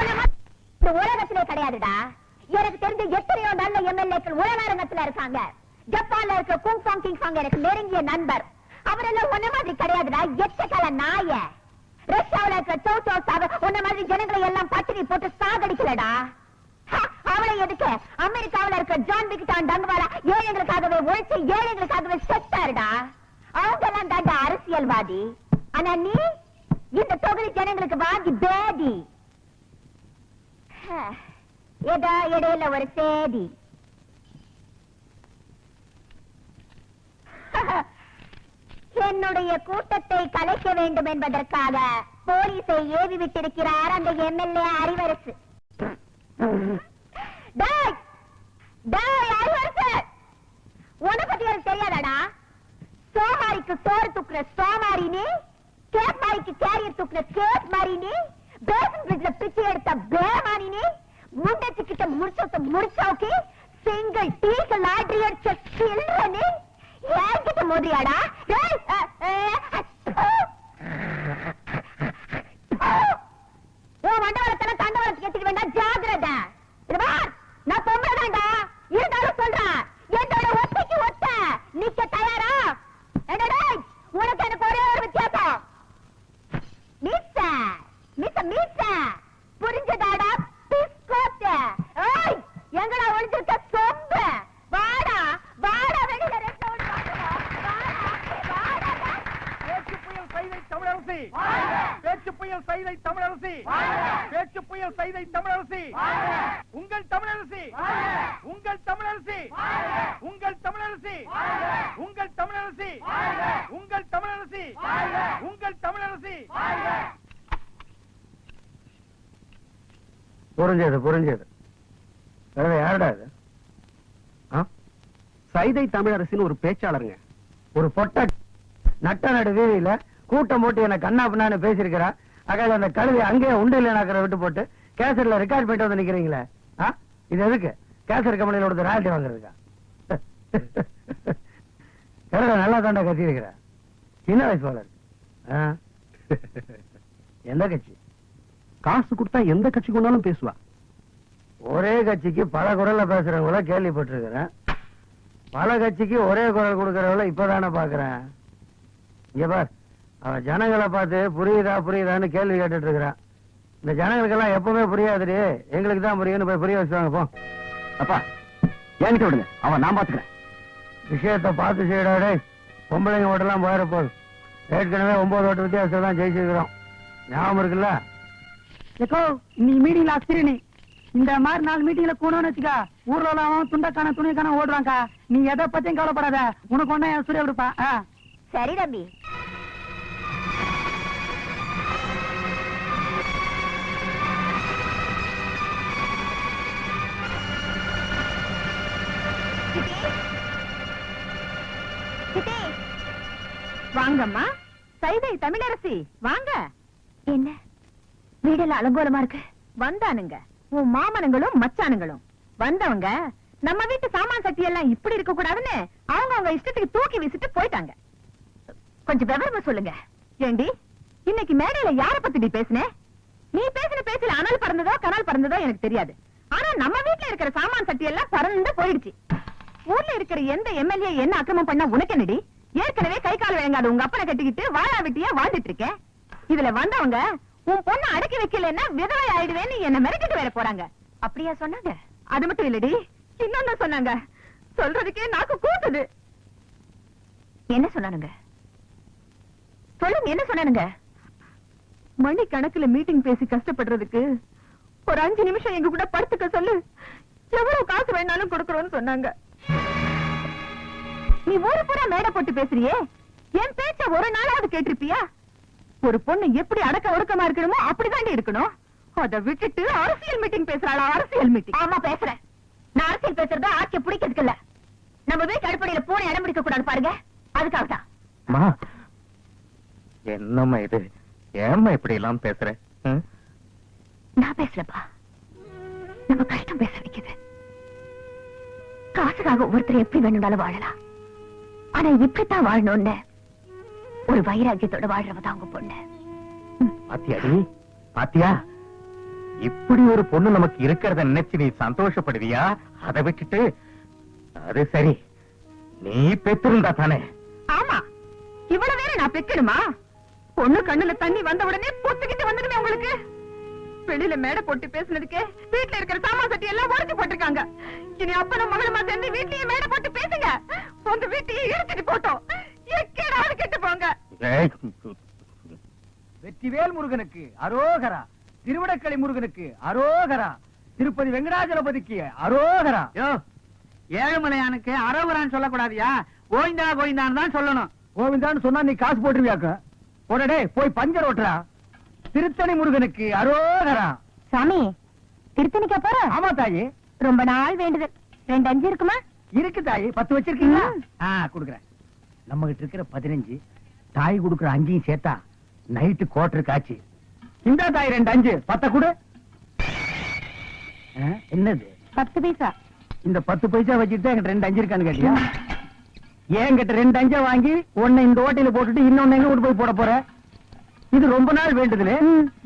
உலகத்திலே கிடையாதுடா. எனக்கு தெரிஞ்ச எத்தனையோ நல்ல எம்எல்ஏக்கள் உலகத்துல இருக்காங்க. ஜப்பான்ல இருக்க குங் சாங் கிங் சாங் எனக்கு நெருங்கிய நண்பர். அவரெல்லாம் மாதிரி கிடையாதுடா. எச்சக்கால நாய. இருக்க சௌ சௌ உன்ன மாதிரி ஜனங்களை எல்லாம் பட்டினி போட்டு சாகடிக்கலடா. ஹ, அவளை எதுக்கு? அமெரிக்காவுல இருக்க ஜான் விக்டான் டங்குவாலா ஏழைகளுக்காகவே உழைச்சு ஏழைகளுக்காகவே செத்தாருடா. அவங்க எல்லாம் தாண்டா அரசியல்வாதி. ஆனா நீ இந்த தொகுதி ஜனங்களுக்கு வாங்கி பேதி ஏதோ இடையில ஒரு சேதி என்னுடைய கூட்டத்தை கலைக்க வேண்டும் என்பதற்காக போலீஸை ஏவி விட்டிருக்கிறார் அந்த எம்எல்ஏ அறிவரசு டேய்! டேய், அறிவரசு! பத்தி எனக்கு தெரியாதாடா சோமாரிக்கு சோறு துக்குற சோமாரினி கேப் மாரிக்கு கேரியர் துக்குற கேப் மாரினி பேசன் பிரிட்ஜ்ல பிச்சை எடுத்த பேமானி நீ முண்டச்சு கிட்ட முடிச்சோத்த முடிச்சோக்கி சிங்கிள் டீக்கு லாட்ரி அடிச்ச சில்ற நீ என்கிட்ட மோதியாடா. டேய், அ, அ, அ, ப்பு. ப்பு. தண்டவளத்துக்கு எடுத்துக்க வேண்டாம் ஜாகிரதை நான் பொம்பளை தான்டா. இருந்தாலும் சொல்றேன் என்னோட ஒத்தைக்கு ஒத்த. நிக்க தயாரா. என்னடா உனக்கு எனக்கு ஒரே ஒரு வித்தியாசம் மீச மீச மீச புரிஞ்சதாடா பிஸ்கோத்த ஏய் எங்கடா ஒளிஞ்சிருக்க சொம்பு வாடா வாடா வெளியில ரெண்டு ஓடி வாடா வாடா பேச்சு புயல் சைதை தமிழரசி பேச்சு புயல் சைதை தமிழரசி பேச்சு புயல் சைதை தமிழரசி உங்கள் தமிழரசி உங்கள் தமிழரசி உங்கள் தமிழரசி. உங்கள் தமிழரசி. உங்கள் தமிழரசி. உங்கள் தமிழரசி. புரிஞ்சது புரிஞ்சது வேற யாருடா இது? ஆ? சைதை தமிழரசின்னு ஒரு பேச்சாளருங்க. ஒரு பொட்ட நட்ட நடு வீதியில கூட்டம் போட்டு என்ன கண்ணா பின்னான்னு பேசியிருக்கிறா. அகால அந்த கழுவி அங்கேயே உண்டு இல்லைனாக்கிற விட்டு போட்டு கேசட்ல ரெக்கார்ட் பண்ணிட்டு வந்து நிக்கிறீங்களே. இது எதுக்கு? கேசட் கம்பெனியில கொடுத்த ராயல்ட்டி வாங்குறதுக்கா? நல்லா தாண்டா கத்தி இருக்கிற சின்ன வயசு போல ஆ? எந்த கட்சி? காசு கொடுத்தா எந்த கட்சிக்கு வேணாலும் பேசுவா. ஒரே கட்சிக்கு பல குரல்ல பேசுறவங்கள கேள்விப்பட்டிருக்கிறேன். பல கட்சிக்கு ஒரே குரல் கொடுக்கறவங்கள இப்பதானே பாக்குறேன் இங்க பார் அவன் ஜனங்களை பார்த்து புரியுதா புரியுதான்னு கேள்வி கேட்டுட்டு இருக்கிறான் இந்த ஜனங்களுக்கெல்லாம் எப்பவுமே புரியாதுடி. எங்களுக்கு தான் புரியும்னு போய் புரிய வச்சுவாங்க போ. அப்பா ஏன்னு விடுங்க. அவன் நான் பாத்துக்கிறேன் விஷயத்தை பார்த்து செய்யடாடே பொம்பளைங்க ஓட்டெல்லாம் போயிட போகுது. ஏற்கனவே ஒன்பது ஓட்டு வித்தியாசம் தான் ஜெயிச்சிருக்கிறோம். ஞாபகம் இருக்குல்ல? ஏக்கோ நீ மீட்டிங்ல அஸ்திரி இந்த மாதிரி நாலு மீட்டிங்ல கூடன்னு வச்சுக்கா ஊர்ல உள்ளவன் துண்டக்கான துணிக்கான ஓடுறாங்கக்கா நீ எதை பத்தியும் கவலைப்படாத. உனக்கு ஒண்ணு என் சூரிய கொடுப்பா ஆ. சரி தம்பி. வாங்கம்மா. சைதை தமிழரசி வாங்க. என்ன? வீடெல்லாம் அலங்கோலமா இருக்கு. வந்தானுங்க. உன் மாமனுங்களும் மச்சானுங்களும். வந்தவங்க நம்ம வீட்டு சாமான் சட்டி எல்லாம் இப்படி இருக்க கூடாதுன்னு அவங்க அவங்க இஷ்டத்துக்கு தூக்கி வீசிட்டு போயிட்டாங்க. கொஞ்சம் விவரமா சொல்லுங்க. ஏண்டி இன்னைக்கு மேடையில யார பத்தி நீ பேசுன? நீ பேசின பேச்சுல அனல் பறந்ததோ கனல் பறந்ததோ எனக்கு தெரியாது. ஆனா நம்ம வீட்ல இருக்கிற சாமான் சட்டி எல்லாம் பறந்து போயிடுச்சு. ஊர்ல இருக்கிற எந்த எம்எல்ஏ என்ன அக்கிரமம் பண்ணா உனக்கு என்னடி? ஏற்கனவே கை கால் வழங்காத உங்க அப்பனை கட்டிக்கிட்டு வாழா வெட்டியா வாழ்ந்துட்டு இருக்கேன். இதுல வந்தவங்க உன் பொண்ணு அடக்கி வைக்கலன்னா விதவை ஆயிடுவேன்னு என்ன மிரட்டிட்டு வேற போறாங்க. அப்படியா சொன்னாங்க? அது மட்டும் இல்லடி இன்னொன்னு சொன்னாங்க. சொல்றதுக்கே நாக்கு கூட்டுது என்ன சொன்னானுங்க? சொல்லுங்க என்ன சொன்னானுங்க? மணி கணக்குல மீட்டிங் பேசி கஷ்டப்படுறதுக்கு ஒரு அஞ்சு நிமிஷம் எங்க கூட படுத்துக்க சொல்லு. எவ்வளவு காசு வேணாலும் கொடுக்கறோம்னு சொன்னாங்க. நீ ஒரு பூரா மேடை போட்டு பேசுறியே? என் பேச்ச ஒரு நாளாவது கேட்டிருப்பியா? ஒரு பொண்ணு எப்படி அடக்க ஒடுக்கமா இருக்கணுமோ அப்படிதாண்டி இருக்கணும். அத விட்டுட்டு அரசியல் மீட்டிங் பேசுறாளா? அரசியல் மீட்டிங். ஆமா பேசுறேன். நான் அரசியல் பேசுறத ஆட்சிய பிடிக்கிறதுக்கு இல்ல. நம்ம வீட்டு அடிப்படையில பூனை இடம் பிடிக்க கூடாது பாருங்க. அதுக்காக தான். அம்மா என்னம்மா இது? ஏம்மா இப்படி எல்லாம் பேசுற? நான் பேசுறப்பா நம்ம கஷ்டம் பேச வைக்குது. காசுக்காக ஒவ்வொருத்தர் எப்படி வேணும்னாலும் வாழலாம். ஆனா இப்படித்தான் வாழணும்னு. ஒரு வைராக்கியத்தோட வாழ்றவ தான் உங்க பொண்ணு. பாத்தியாடி பாத்தியா இப்படி ஒரு பொண்ணு நமக்கு இருக்கிறத நினைச்சு நீ சந்தோஷப்படுவியா? அதை விட்டுட்டு அது சரி. நீ பெற்றிருந்தா தானே. ஆமா. இவ்வளவு வேற நான் பெக்கணுமா? பொண்ணு கண்ணுல தண்ணி வந்த உடனே பொத்துக்கிட்டு வந்துடுமே உங்களுக்கு. வெளியில மேடை போட்டு பேசுனதுக்கு வீட்டுல இருக்கிற சாமான் சட்டி எல்லாம் உடச்சு போட்டிருக்காங்க. இனி அப்பனும் மகளுமா சேர்ந்து வீட்லயே மேடை போட்டு பேசுங்க. உங்க வீட்டையே இழுத்துட்டு போட்டோம். எக்கேடாவது கெட்டு போங்க. வெற்றிவேல் முருகனுக்கு அரோகரா. திருவிடக்களி முருகனுக்கு அரோகரா. திருப்பதி வெங்கடாஜலபதிக்கு அரோகரா. யோ ஏழுமலையானுக்கு அரோகரான்னு சொல்லக்கூடாதியா. கோவிந்தா கோவிந்தான்னு தான் சொல்லணும். கோவிந்தான்னு சொன்னா நீ காசு போட்டுருவியாக்க? உடனே போய் பஞ்சர் ஓட்டுறா திருத்தணி முருகனுக்கு அரோகரா. சாமி திருத்தணிக்கா போற? ஆமா தாயி. ரொம்ப நாள் வேண்டுதல் ரெண்டு அஞ்சு இருக்குமா? இருக்கு தாயி. பத்து வச்சிருக்கீங்களா. ஆ குடுக்குறேன். நம்ம கிட்ட இருக்கிற பதினஞ்சு தாய் குடுக்குற அஞ்சையும் சேர்த்தா நைட்டு கோட்டரு காட்சி இந்த தாய் ரெண்டு அஞ்சு. பத்த குடு. என்னது? பத்து பைசா. இந்த பத்து பைசா வச்சுட்டு என்கிட்ட ரெண்டு அஞ்சு இருக்கான்னு கேட்டியா? என்கிட்ட ரெண்டு அஞ்சா வாங்கி ஒண்ணு இந்த ஓட்டையில போட்டுட்டு இன்னொன்னு எங்க போய் போட போற? இது ரொம்ப நாள் வேண்டுதுல.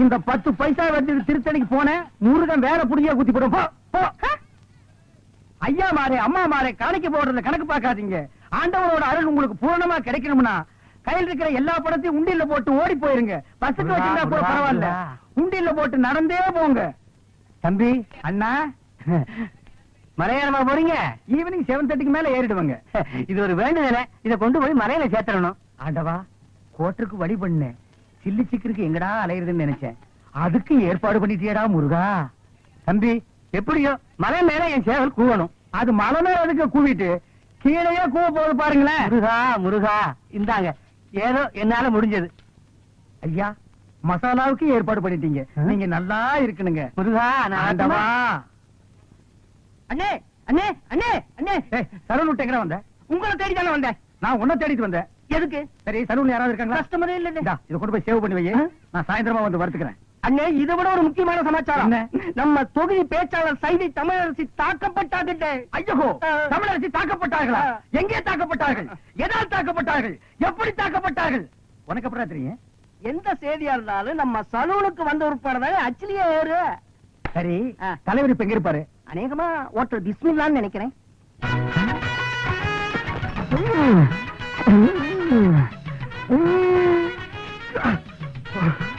இந்த பத்து பைசா வச்சு திருத்தணிக்கு போனேன் முருகன் வேற புடியா குத்தி போடும். ஐயா மாறே அம்மா மாறே காணிக்க போடுறத கணக்கு பார்க்காதீங்க. ஆண்டவனோட அருள் உங்களுக்கு பூரணமா கிடைக்கணும்னா கையில் இருக்கிற எல்லா படத்தையும் உண்டியல்ல போட்டு ஓடி போயிருங்க. பஸ்ஸுக்கு வச்சிருந்தா கூட பரவாயில்ல. முருகா. உண்டியல்ல போட்டு நடந்தே போங்க. தம்பி அண்ணா மலையாளமா போறீங்க? ஈவினிங் செவன் தேர்ட்டிக்கு மேல ஏறிடுவாங்க. இது ஒரு வேண்டுதல. இத கொண்டு போய் மலையில சேர்த்தணும் ஆண்டவா கோட்டருக்கு வழி பண்ணு. சில்லு சிக்கருக்கு எங்கடா அலையுறதுன்னு நினைச்சேன். அதுக்கு ஏற்பாடு பண்ணிட்டியடா முருகா. தம்பி எப்படியோ மலை மேல என் சேவல் கூவணும். அது மலை மேல அதுக்கு கூவிட்டு கீழேயே கூவ போகுது பாருங்களேன். முருகா முருகா. இந்தாங்க. ஏதோ என்னால முடிஞ்சது. ஐயா மசாலாவுக்கு ஏற்பாடு பண்ணிட்டீங்க. நீங்க நல்லா இருக்கணுங்க. முருகா ஆண்டவா. அண்ணே அண்ணே அண்ணே அண்ணே. சரவண விட்டு எங்க வந்த? உங்களை தேடி தானே வந்தேன். நான் உன்னை தேடிட்டு வந்தேன். எதுக்கு? சரி சரவண யாராவது இருக்காங்களா? கஸ்டமரே இல்ல இத கொண்டு போய் சேவ் பண்ணி வை நான் சாயந்தரமா வந்து வறுத்துக்கிறேன் அண்ணே இதை விட ஒரு முக்கியமான சமாச்சாரம். நம்ம தொகுதி பேச்சாளர் சைதை தமிழரசி தாக்கப்பட்டார்கள் ஐயோ தமிழரசி தாக்கப்பட்டார்களா? எங்கே தாக்கப்பட்டார்கள்? எதால் தாக்கப்பட்டார்கள்? எப்படி தாக்கப்பட்டார்கள்? உனக்கு அப்புறம் தெரியும்? எந்த செய்தியா இருந்தாலும் நம்ம சலூனுக்கு வந்த உட்பட அச்சிலேயே ஏறு சரி. தலைவர் இப்ப எங்க இருப்பாரு? அநேகமா ஓட்டர் பிஸ்மில்லான்னு நினைக்கிறேன்.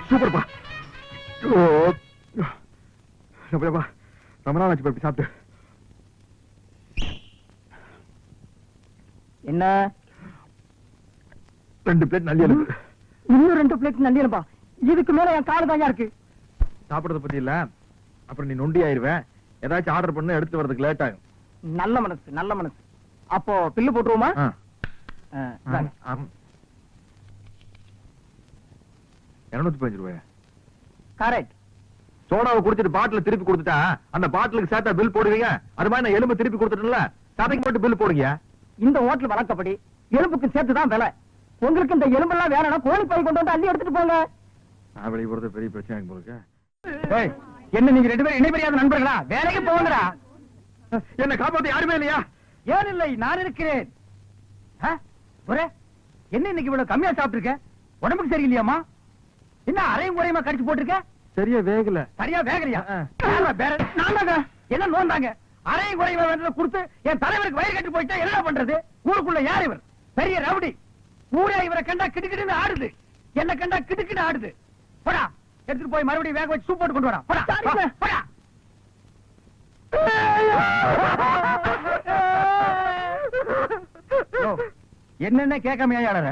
சூப்பர்ப்பா. ஓ எப்படிப்பா ரொம்ப நாள் ஆச்சு இப்படி சாப்பிட்டு. என்ன? ரெண்டு பிளேட் நல்லி இன்னும் ரெண்டு பிளேட் நல்லியலப்பா இதுக்கு மேல என் காலு தாயா இருக்கு. சாப்பிடறத பத்தி இல்ல. அப்புறம் நீ நொண்டி ஆயிருவேன். ஏதாச்சும் ஆர்டர் பண்ணு எடுத்து வரதுக்கு லேட் ஆகும். நல்ல மனசு நல்ல மனசு. அப்போ பில்லு போட்டுருவோமா? இருநூத்தி பதினஞ்சு ரூபாயா? கரெக்ட் சோடாவை குடிச்சிட்டு பாட்டில திருப்பி கொடுத்துட்டா அந்த பாட்டிலுக்கு சேர்த்தா பில் போடுவீங்க? அது மாதிரி நான் எலும்பு திருப்பி கொடுத்துட்டேன்ல. சதைக்கு மட்டும் பில் போடுங்க இந்த ஹோட்டல் வழக்கப்படி எலும்புக்கு சேர்த்து தான் விலை. உங்களுக்கு இந்த எலும்பெல்லாம் வேணும்னா கோழி பை கொண்டு வந்து அள்ளி எடுத்துட்டு போங்க. நான் வெளியே போறது பெரிய பிரச்சனை என்ன நீங்க ரெண்டு பேரும் இணைபெரியாத நண்பர்களா? வேலைக்கு போங்கடா. என்ன காப்பாத்த யாருமே இல்லையா? ஏன் இல்லை? நான் இருக்கிறேன். என்ன இன்னைக்கு இவ்வளவு கம்மியா சாப்பிட்டிருக்க? உடம்புக்கு சரியில்லையாமா என்ன அரையும் குறையுமா கடிச்சு போட்டிருக்க? சரியா வேகல. சரியா வேகலையா? ஆ. யாரா பேர- நான் தாங்க. என்ன நோந்தாங்க? அரையும் குறையுமா வேண்டதை கொடுத்து என் தலைவருக்கு வயிறு கட்டி போயிட்டா என்ன பண்றது? ஊருக்குள்ள யார் இவர்? பெரிய ரவுடி. ஊரே இவரை கண்டா கிடுக்கிடுன்னு ஆடுது. என்ன கண்டா கிடுக்கிட்டு ஆடுது. போடா. எடுத்துட்டு போய் மறுபடியும் வேக வச்சு சூப் போட்டு கொண்டு வரா போடா. போடா. என்னென்ன கேட்காம ஏழற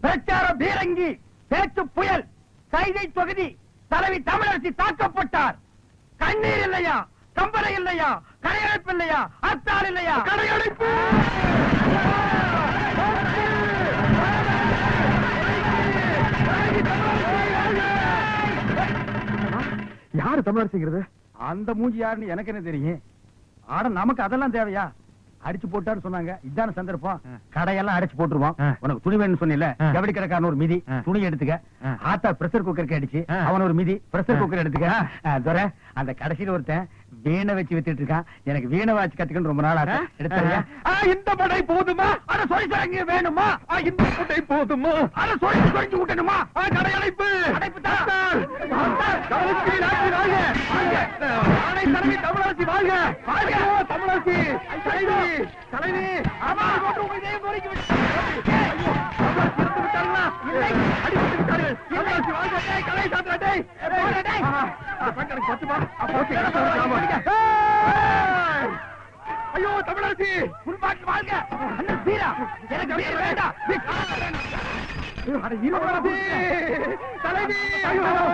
பிரச்சார பீரங்கி பேச்சு புயல் கைதை தொகுதி தலைவி தமிழரசி தாக்கப்பட்டார். கண்ணீர் இல்லையா? கம்பளை இல்லையா? கடையடைப்பு இல்லையா? அத்தாள் இல்லையா? கடையடைப்பு! யாரு தமிழரசிங்கிறது? அந்த மூஞ்சி யாருன்னு எனக்கு என்ன தெரியும்? ஆட நமக்கு அதெல்லாம் தேவையா? அடிச்சு போட்டான்னு சொன்னாங்க இதான சந்தர்ப்பம். கடையெல்லாம் அடிச்சு போட்டுருவோம் ஆ. உனக்கு துணி வேணும்னு சொன்னில. ஜவுளி கடைக்காரன் ஒரு மிதி. துணி எடுத்துக்க. ஆத்தா பிரஷர் குக்கருக்கு அடிச்சு. அவன் ஒரு மிதி பிரஷர். குக்கர் எடுத்துக்க துரை அந்த கடைசியில ஒருத்தன் வீணை வச்சு வித்துட்டு இருக்கான் எனக்கு வீணை வாட்சி கத்துக்கணும் ரொம்ப நாள் ஆசை. எடுத்துறியா? ஆ, இந்த படை போதுமா? அட சொல்லி தரங்க வேணுமா? இந்த படை போதுமா? அட சொல்லி சொல்லி விட்டணுமா கடையடைப்பு அடைப்பு. அத்தார். தமிழரசி வாழ்க. தமிழரசி. தலைவி தலைவி ஆமா, போட்டு உங்க இதயம் கோரிக்கை விட்டு. ஐயோ, தமிழரசி இறந்து விட்டார்களா? இல்லை. அடிபட்டு விட்டார்கள். தமிழரசி வாழ்க. டேய், கலை சாத்திரா, டேய். போடா, டேய். ஆ, பெண் எனக்கு பத்துமா? ஐயோ தமிழரசி உள்நாட்டு வாழ்க. அண்ணன் வீரா எனக்கு வீர வேண்டாம் தலைவி